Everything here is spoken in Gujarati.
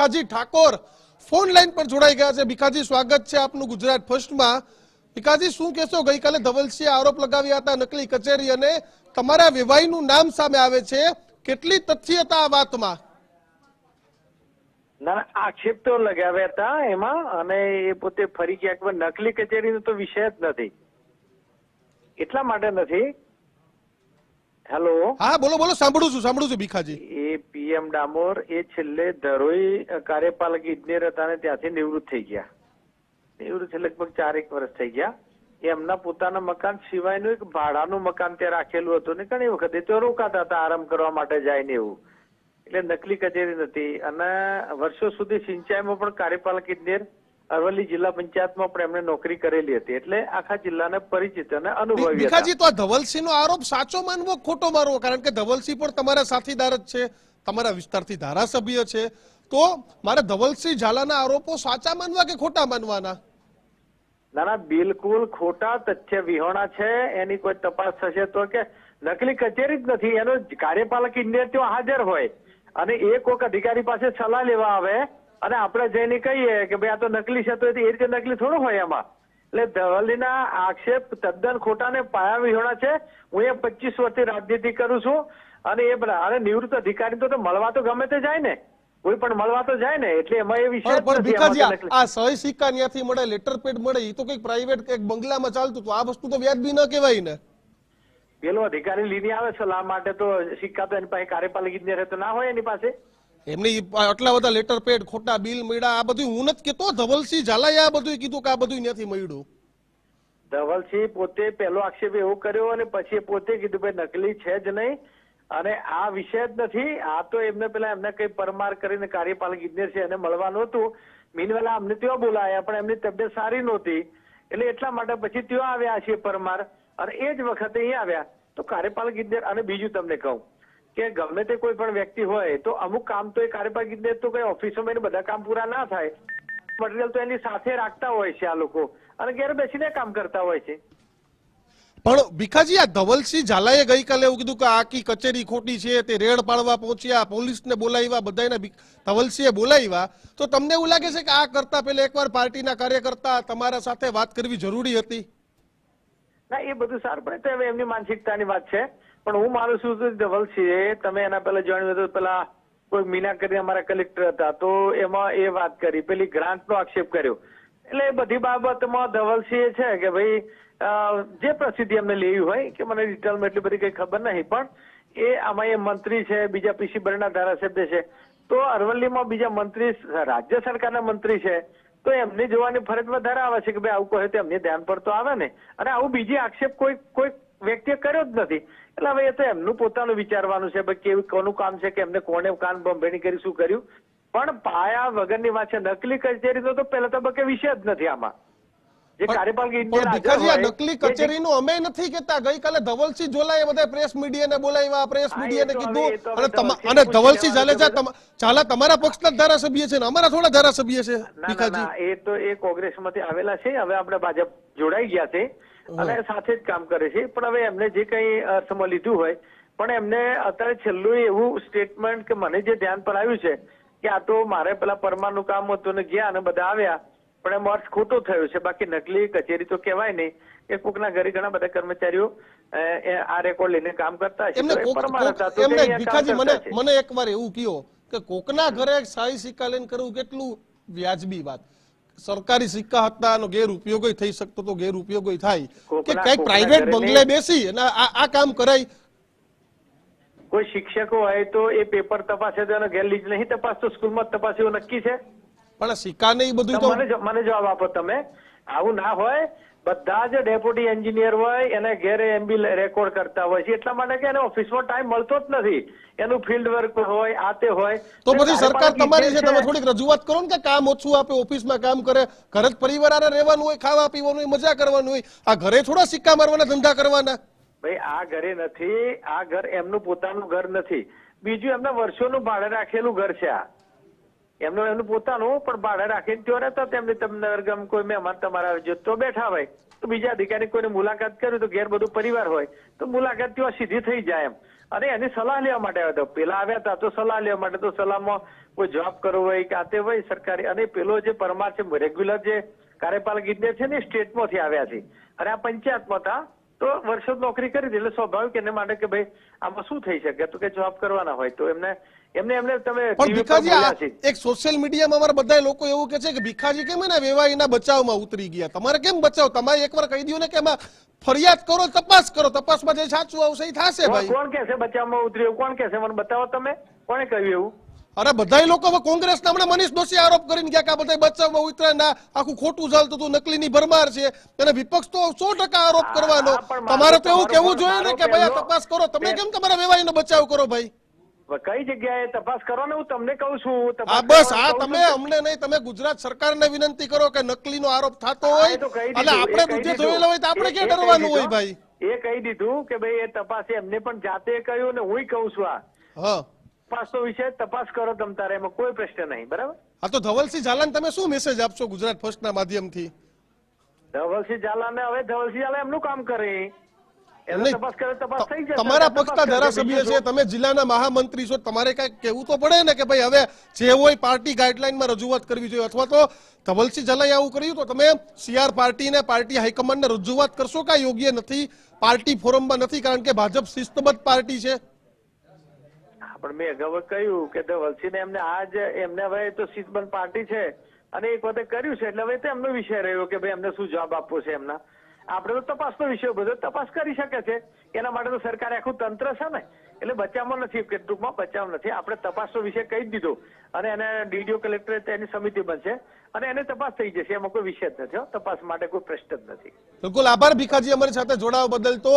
ભીખાજી ઠાકોર ફોન લાઈન પર જોડાઈ ગયા છે. ભીખાજી સ્વાગત છે આપનું ગુજરાત ફર્સ્ટમાં. ભીખાજી શું કહેશો? ગઈકાલે ધવલસિંહે આરોપ લગાવ્યા હતા નકલી કચેરી અને તમારા વેવાઈનું નામ સામે આવે છે. કેટલી તથ્યતા આ વાતમાં? ના ના, આક્ષેપ તો લગાવ્યા હતા એમાં અને એ પોતે ફરી ક્યાંક પણ નકલી કચેરીનો તો વિષય જ નથી. એટલા માટે નથી. હેલો હા બોલો બોલો સાંભળું છું સાંભળું છું ભીખાજી. એ પીએમ ડામોર એ છેલ્લે ધરોઈ કાર્યપાલક ઇજનેર હતા અને ત્યાંથી નિવૃત્ત થઈ ગયા. નિવૃત્ત લગભગ લગભગ ચારેક વર્ષ થઈ ગયા. એમના પોતાના મકાન સિવાયનું એક ભાડાનું મકાન ત્યાં રાખેલું હતું ને ઘણી વખતે. તો રોકાતા હતા આરામ કરવા માટે જાય ને એવું. એટલે નકલી કચેરી નથી અને વર્ષો સુધી સિંચાઈમાં પણ કાર્યપાલક ઇજનેર અરવલ્લી જિલ્લા પંચાયતમાં પણ એમણે નોકરી કરેલી હતી. એટલે આખા જિલ્લાને પરિચિત અને અનુભવી ભીખાજી તો આ ધવલસિંહનો આરોપ સાચો માનવો ખોટો માનવો? કારણ કે ધવલસિંહ પણ તમારા સાથીદાર જ છે તમારા વિસ્તારથી ધારાસભ્ય છે. તો મારે ધવલસિંહ ઝાલાના આરોપો સાચા માનવા કે ખોટા માનવાના? ના ના બિલકુલ ખોટા તથ્ય વિહોણા છે. એની કોઈ તપાસ થશે તો કે નકલી કચેરી જ નથી. એનો કાર્યપાલક ઇજનેર ત્યાં હાજર હોય. અને એ કોઈક અધિકારી પાસે સલાહ લેવા આવે અને આપણે જઈને કહીએ કે ભાઈ આ તો નકલી છે તો એ રીતે નકલી થોડું હોય એમાં. એટલે ધવલીના આક્ષેપ તદ્દન ખોટા ને પાયા વિહોણા છે. હું એ પચીસ વર્ષથી રાજનીતિ કરું છું અને એ અને નિવૃત્ત અધિકારી તો મળવા તો ગમે તે જાય ને. કોઈ પણ મળવા તો જાય ને એટલે એમાં એ વિષય પણ ભીખાજી આ સહી સિક્કા ત્યાંથી મળે લેટર પેડ મળે એ તો કંઈક પ્રાઇવેટ એક બંગલામાં ચાલતું તો આ વસ્તુ તો વ્યાજબી ન કહેવાય ને. પેલો અધિકારી લઈને આવે સલાહ માટે તો સિક્કા તો એની પાસે કાર્યપાલક ઇજનેર તો ના હોય એની પાસે. એમની આટલા બધા લેટર પેડ ખોટા બિલ મળ્યા, આ બધું હું નથી કેતો. ધવલસિંહ ઝાલાએ આ બધું કીધું કે આ બધું નથી મળ્યું. ધવલસિંહ પોતે પહેલો આક્ષેપ એવો કર્યો અને પછી પોતે કીધું ભાઈ નકલી છે જ નહીં. અને આ વિષય જ નથી. આ તો એમને પેલા એમને કઈ પરમાર કરીને કાર્યપાલક ઇજનેર છે, એને મળવાનું હતું. મીનવેલા અમને ત્યાં બોલાયા, પણ એમની તબિયત સારી નહોતી. એટલે એટલા માટે પછી ત્યાં આવ્યા છે પરમાર. અને એ જ વખતે અહીં આવ્યા. તો કાર્યપાલક ઇજનેર અને બીજું તમને કહું. કે ગમે તે કોઈ પણ વ્યક્તિ હોય તો અમુક કામ તો એ કાર્યપાલક તો કઈ ઓફિસોમાં એને બધા કામ પૂરા ના થાય. મટીરિયલ તો એની સાથે રાખતા હોય છે આ લોકો. અને ઘેર બેસીને કામ કરતા હોય છે. પણ ભીખાજી આ ધવલસિંહ ઝાલાએ ગઈકાલે એવું કીધું કે આખી કચેરી ખોટી છે તે રેડ પાડવા પહોંચ્યા પોલીસને બોલાવ્યા બધાને ધવલસિંહે બોલાવ્યા. તો તમને એવું લાગે છે કે આ કરતા પહેલા એકવાર પાર્ટીના કાર્યકર્તા તમારા સાથે વાત કરવી જરૂરી હતી? ના એ બધું સારું પડે તો એમની માનસિકતાની વાત છે. પણ હું માનું છું કે ધવલસિંહે તમે એના પહેલા જાણ્યું હતું પેલા કોઈ મીના કરીને અમારા કલેક્ટર હતા, તો એમાં એ વાત કરી. પેલી ગ્રાન્ટનો આક્ષેપ કર્યો. એટલે એ બધી બાબતમાં ધવલસિંહ છે કે ભાઈ જે પ્રસિદ્ધિ અમને લેવી હોય, કે મને ડિટેલમાં એટલી બધી કઈ ખબર નહીં, પણ એ આમાં એ મંત્રી છે, બીજા પીસી બરના ધારાસભ્ય છે. તો અરવલ્લીમાં બીજા મંત્રી રાજ્ય સરકારના મંત્રી છે, તો એમની જોવાની ફરજ વધારે આવે છે કે ભાઈ આવું કહે તો એમને ધ્યાન પર તો આવે ને. અને આવું બીજી આક્ષેપ કોઈ કોઈ વ્યક્તિએ કર્યો જ નથી. એટલે હવે એ તો એમનું પોતાનું વિચારવાનું છે ભાઈ કેવું કોનું કામ છે કે એમને કોને કાન બંભેણી કરી શું કર્યું? પણ પાયા વગરની વાત છે નકલી કચેરી તો પહેલા તબક્કે વિષય જ નથી આમાં. જે કાર્યપાલક પણ ઇજનેર હાજર ભીખાજી આ હોય, નકલી કચેરીનું અમે નથી કેતા ગઈકાલે ધવલસિંહ ઝોલાએ બધા પ્રેસ મીડિયાને બોલાવ્યા પ્રેસ મીડિયાને કીધું. અને અને ધવલસિંહ તમારા પક્ષના ધારાસભ્ય છે ને? અમારા થોડા ધારાસભ્ય છે એ તો એ કોંગ્રેસમાંથી આવેલા છે હવે આપણે ભાજપ જોડાઈ ગયા છે. અને સાથે જ કામ કરે છે. પણ હવે એમને જે કઈ અર્થમાં લીધું હોય પણ એમને અત્યારે છેલ્લું એવું સ્ટેટમેન્ટ કે મને જે ધ્યાન પર આવ્યું છે કે આ તો મારે પેલા પરમારનું કામ હતું ને ગયા અને બધા આવ્યા પણ એમ અર્થ ખોટો થયો છે. બાકી નકલી કચેરી તો કહેવાય નહીં. એ કોકના ઘરે ઘણા બધા કર્મચારીઓ આ રેકોર્ડ લઈને કામ કરતા છે. એમને ભીખાજી મને મને એકવાર એવું કયો કે કોકના ઘરે શાહી સિક્કા લઈને કરવું કેટલું વ્યાજબી વાત. સરકારી સિક્કા હતા એનો ગેરઉપયોગ થઈ શકતો તો ગેરઉપયોગ થાય. કે કંઈક પ્રાઇવેટ બંગલે બેસી અને આ કામ કરાય. કોઈ શિક્ષકો હોય તો એ પેપર તપાસે તો એનો ગેરલીજ નહીં તપાસતો સ્કૂલમાં તપાસ તપાસે એવું નક્કી છે? પણ સિક્કા ને એ બધું તો તો મને જવાબ આપો તમે. આવું ના હોય બધા જ ડેપ્યુટી એન્જિનિયર હોય એને ઘેરે એમબી રેકોર્ડ કરતા હોય છે. એટલા માટે કે એને ઓફિસમાં ટાઈમ મળતો જ નથી. એનું ફિલ્ડ વર્ક હોય આ તે હોય. તો પછી સરકાર તમારી છે તમે થોડીક રજૂઆત કરો ને કે કામ ઓછું આપે ઓફિસમાં કામ કરે ઘરે જ પરિવાર હારે રહેવાનું હોય ખાવા પીવાનું હોય મજા કરવાનું હોય આ ઘરે થોડા સિક્કા મારવાના ધંધા કરવાના? ભાઈ આ ઘરે નથી આ ઘર એમનું પોતાનું ઘર નથી. બીજું એમના વર્ષોનું ભાડે રાખેલું ઘર છે આ. એમનું એમનું પોતાનું પણ ભાડે રાખીને ત્યાં રહેતા, તેમને તમને ગમ કોઈ મહેમાન તમારા જો તો બેઠા હોય. તો બીજા અધિકારી કોઈને મુલાકાત કર્યું તો ઘેર બધું પરિવાર હોય, તો મુલાકાત ત્યાં સીધી થઈ જાય એમ. અને એની સલાહ લેવા માટે આવ્યા હતા પેલા આવ્યા હતા તો સલાહ લેવા માટે તો સલાહમાં કોઈ જોબ કરવો હોય કે આ તે હોય સરકારી. અને પેલો જે પરમાર છે રેગ્યુલર જે કાર્યપાલક ઇજનેર છે ને સ્ટેટમાંથી આવ્યા છે. અને આ પંચાયતમાં હતા તો વર્ષો નોકરી કરી એટલે સ્વાભાવિક એને માટે કે ભાઈ આમાં શું થઈ શકે? તો કે જોબ કરવાના હોય. તો એમને એમને એમને તમે ભીખાજી એક સોશિયલ મીડિયામાં અમારા બધા લોકો એવું કે છે કે ભીખાજી કેમ એના વેવાઈના બચાવમાં ઉતરી ગયા? તમારે કેમ બચાવ? તમારે એકવાર કહી દો ને કે એમાં ફરિયાદ કરો તપાસ કરો. તપાસમાં જે સાચું આવશે એ થશે કોણ- ભાઈ. કોણ કહેશે બચાવમાં ઉતર્યું? કોણ કહેશે મને બતાવો તમે. કોણે કહ્યું એવું? અરે બધા લોકો હવે હમણાં મનીષ દોશી આરોપ કરીને ગયા કે આ બધા બચાવમાં ઉતર્યા ના આખું ખોટું ચાલતું હતું નકલીની ભરમાર છે. અને વિપક્ષ તો સો ટકા આરોપ કરવાનો. તમારે તો એવું કેવું જોઈએ ને કે ભાઈ આ તપાસ કરો. તમે કેમ તમારા વેવાઈનો બચાવ કરો ભાઈ? કઈ જગ્યાએ તપાસ કરો ને હું તમને કહું છું આ બસ આ તમે અમને નહીં તમે ગુજરાત સરકારને વિનંતી કરો કે નકલીનો આરોપ થતો હોય એ તો અને આપણે દૂધે. દીધું. હોય તો આપણે ક્યાં ડરવાનું હોય ભાઈ? એ કહી દીધું કે ભાઈ એ તપાસ એમને પણ જાતે કહ્યું ને હું કહું છું આ. હા. તપાસ તો વિશે તપાસ કરો તમ તારે એમાં કોઈ પ્રશ્ન નહીં બરાબર? આ તો ધવલસિંહ ઝાલાને તમે શું મેસેજ આપશો ગુજરાત ફર્સ્ટના માધ્યમથી? ધવલસિંહ ઝાલાને હવે ધવલસિંહ ઝાલા એમનું કામ કરે. તમારા પક્ષના ધારાસભ્ય છે. તમે જિલ્લાના મહામંત્રી છો તમારે કઈ કેવું તો પડે ને કે ભાઈ હવે જે હોય પાર્ટી ગાઈડલાઈનમાં રજૂઆત કરવી જોઈએ અથવા તો ધવલસિંહ ઝાલાએ આવું કર્યું તો તમે સીઆર પાર્ટીને પાર્ટી હાઈકમાન્ડને રજૂઆત કરશો કે યોગ્ય નથી પાર્ટી ફોરમમાં નથી કારણ કે ભાજપ શિસ્તબદ્ધ પાર્ટી છે. હા, પણ મેં અગાઉ કહ્યું કે વલસીને એમને આજ એમને હવે તો શીતબંધ પાર્ટી છે. અને એક વખતે કર્યું છે. એટલે હવે તો એમનો વિષય રહ્યો કે ભાઈ એમને શું જવાબ આપવો છે એમના. આપણે તો તપાસનો વિષય બધો તપાસ કરી શકે છે. એના માટે તો સરકારે આખું તંત્ર છે ને. એટલે બચાવમાં નથી. કે ટૂંકમાં બચાવ નથી. આપણે તપાસનો વિષય કહી જ દીધો. અને એને ડીડીઓ કલેક્ટરે તેની સમિતિ બનશે. અને એને તપાસ થઈ જશે. એમાં કોઈ વિષય જ નથી. તપાસ માટે કોઈ પ્રશ્ન જ નથી. બિલકુલ આભાર ભીખાજી. અમારી સાથે જોડાવા બદલ તો